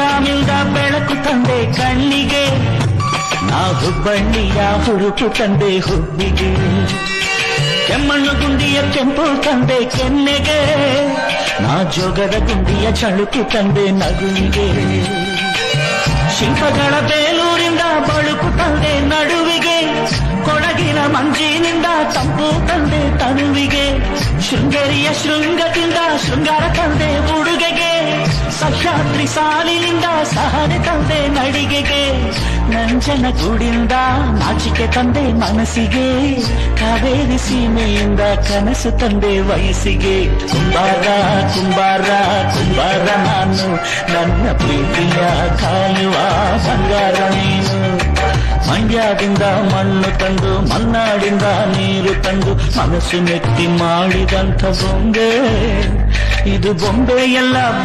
ಬೆಳಗಾಮಿಂದ ಬೆಳಕು ತಂದೆ ಕಣ್ಣಿಗೆ. ನಾ ಹುಬ್ಬಳ್ಳಿಯ ಹುರುಪು ತಂದೆ ಹುಬ್ಬಿಗೆ. ಕೆಮ್ಮಣ್ಣು ಗುಂಡಿಯ ಕೆಂಪು ತಂದೆ ಕೆನ್ನೆಗೆ. ನಾ ಜೋಗದ ಗುಂಡಿಯ ಚಳುಕು ತಂದೆ ನಗುವಿಗೆ. ಶಿಲ್ಪಗಳ ಬೇಲೂರಿಂದ ಬಳುಕು ತಂದೆ ನಡುವಿಗೆ. ಕೊಡಗಿನ ಮಂಜಿನಿಂದ ತಂಪು ತಂದೆ ತನುವಿಗೆ. ಶೃಂಗೇರಿಯ ಶೃಂಗದಿಂದ ಶೃಂಗಾರ ತಂದೆ ಸಹ್ಯಾದ್ರಿ ಸಾಲಿನಿಂದ ಸಹನೆ ತಂದೆ ನಡಿಗೆಗೆ. ನಂಜನ ಗೂಡಿಂದ ನಾಚಿಕೆ ತಂದೆ ಮನಸ್ಸಿಗೆ. ಕಾವೇರಿ ಸೀಮೆಯಿಂದ ಕನಸು ತಂದೆ ವಯಸ್ಸಿಗೆ. ಕುಂಬಾರ ಕುಂಬಾರ ಕುಂಬಾರ ನಾನು. ನನ್ನ ಪ್ರೀತಿಯ ಕಾಯುವ ಬಂಗಾರ ನೀನು. ಮಂಡ್ಯದಿಂದ ಮಣ್ಣು ತಂದು ಮನ್ನಾಡಿಂದ ನೀರು ತಂದು, ಮನಸ್ಸು ನೆತ್ತಿ ಮಾಡಿದಂಥ ಬೊಂಬೆ. ಇದು ಬೊಂಬೆ ಎಲ್ಲ